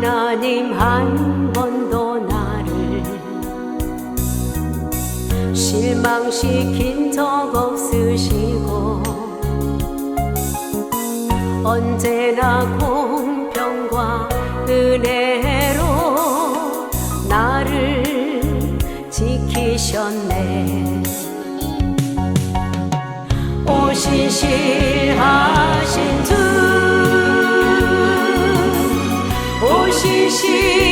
하나님 한 번도 나를 실망시킨 적 없으시고 언제나 공평과 은혜로 나를 지키셨네. 오시실 하 오신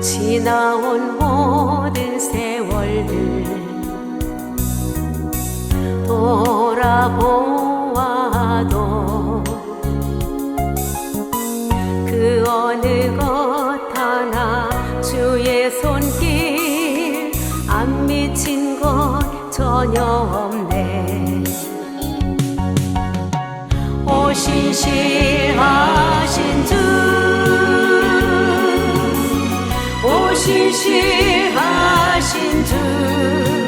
지나온 모든 세월들 돌아보아도 그 어느 것 하나 주의 손길 안 미친 것 전혀 없네. 오신 실하신 주 실하신 주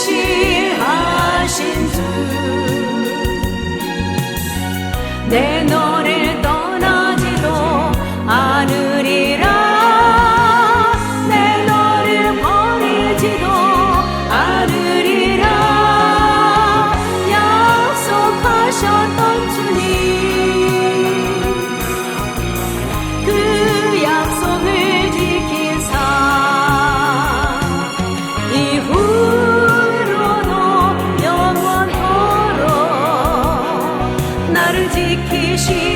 오신 실하신 주 내 너 也许